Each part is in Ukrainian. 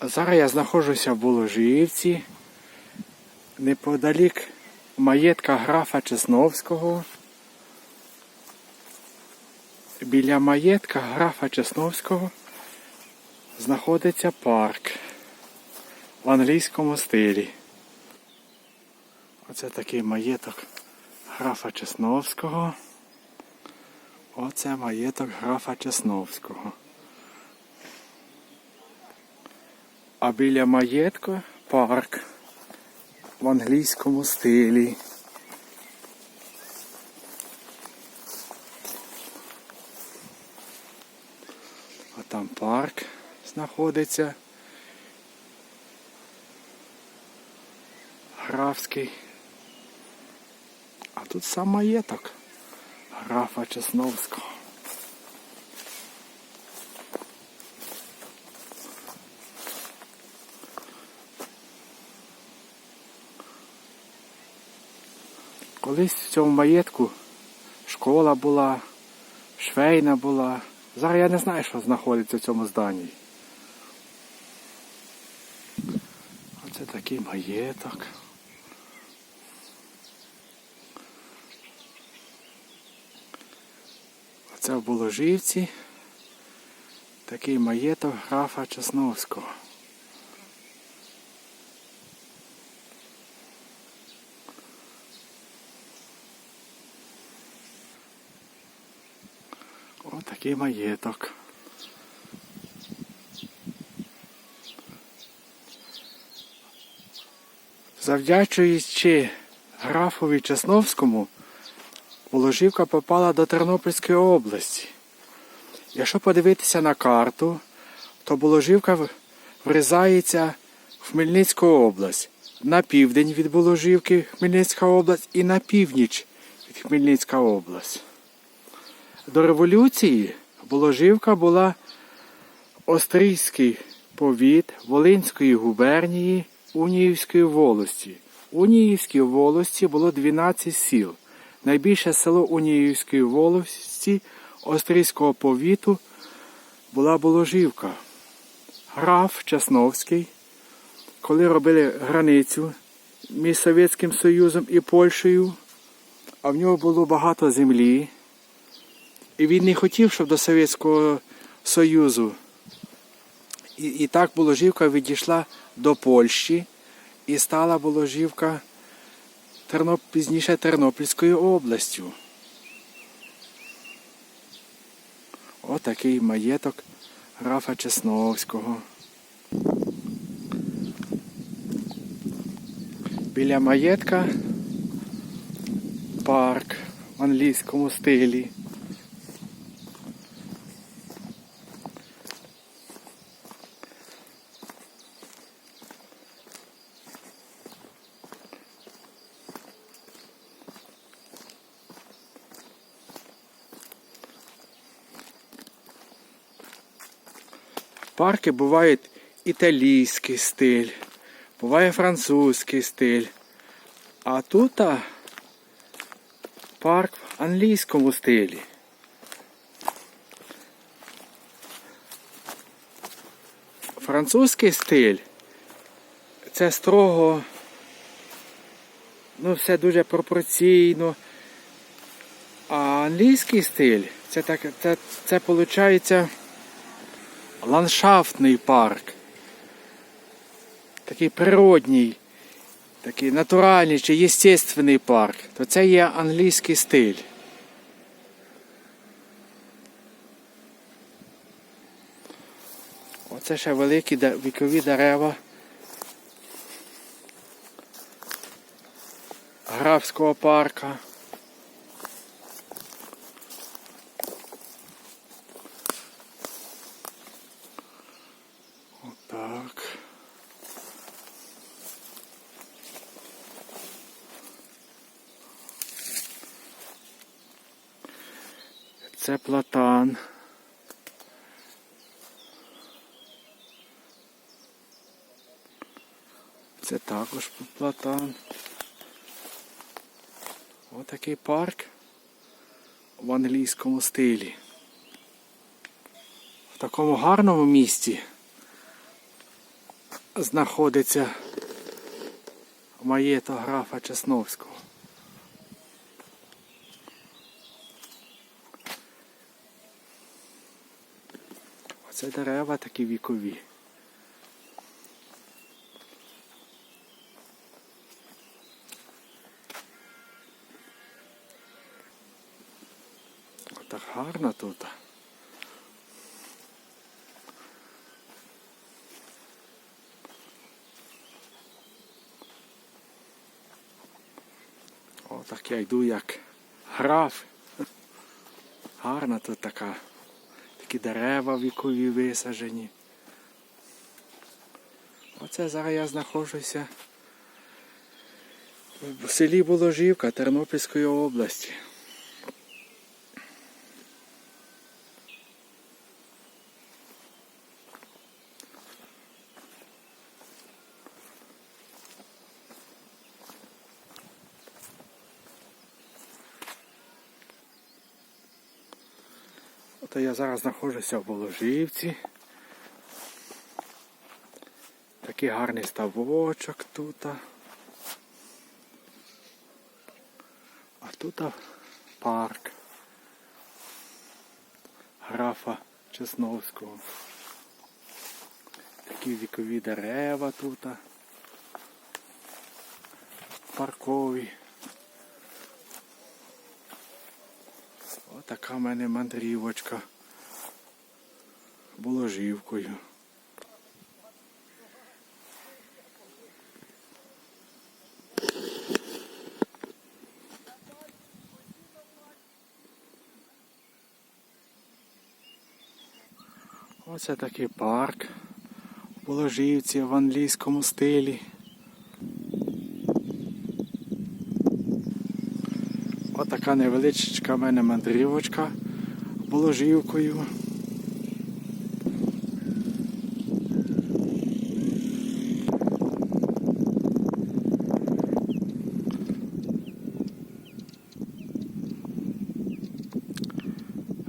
Зараз я знаходжуся в Боложівці, неподалік маєтка графа Чесновського. Біля маєтка графа Чесновського знаходиться парк в англійському стилі. Оце такий маєток графа Чесновського. Оце маєток графа Чесновського. А біля маєтку парк в англійському стилі. А там парк знаходиться. Графський. А тут сам маєток графа Чесновського. Колись в цьому маєтку школа була, швейна була. Зараз я не знаю, що знаходиться в цьому зданні. Оце такий маєток. Оце в Боложівці такий маєток графа Чесновського. Ось такий маєток. Завдячуючи графові Чесновському, Положівка попала до Тернопільської області. Якщо подивитися на карту, то Боложівка в- врізається в Хмельницьку область. На південь від Боложівки Хмельницька область і на північ від Хмельницька область. До революції Боложівка була Острийський повіт Волинської губернії Уніївської волості. У Уніївській волості було 12 сіл. Найбільше село Уніївської волості Острийського повіту була Боложівка. Граф Чесновський, коли робили границю між Совєтським Союзом і Польщею, а в нього було багато землі. І він не хотів, щоб до Совєтського Союзу. І, і так Боложівка відійшла до Польщі і стала Боложівка Терноп... пізніше Тернопільською областю. Отакий маєток графа Чесновського. Біля маєтка парк в англійському стилі. Парки бувають італійський стиль, буває французький стиль. А тут парк в англійському стилі. Французький стиль це строго, ну, все дуже пропорційно. А англійський стиль це так, це, це виходить ландшафтний парк. Такий природній, такий натуральний чи єстественний парк, то це є англійський стиль. Оце ще великі вікові дерева графського парка. Це платан. Це також платан. Отакий парк в англійському стилі. В такому гарному місті знаходиться маєто графа Чесновського. Оце дерева такі вікові. Так гарно тут. О, так я йду як граф. Гарна тут така. Такі дерева вікові висаджені. Оце зараз я знаходжуся в селі Боложівка Тернопільської області. Ото я зараз знаходжуся в Боложівці. Такий гарний ставочок тут. А тут парк графа Чесновського. Такі вікові дерева тут. Паркові. Отака в мене мандрівочка боложівкою. Оце такий парк у Боложівці в англійському стилі. Отака невеличка в мене мандрівочка боложівкою.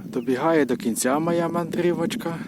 Добігає до кінця моя мандрівочка.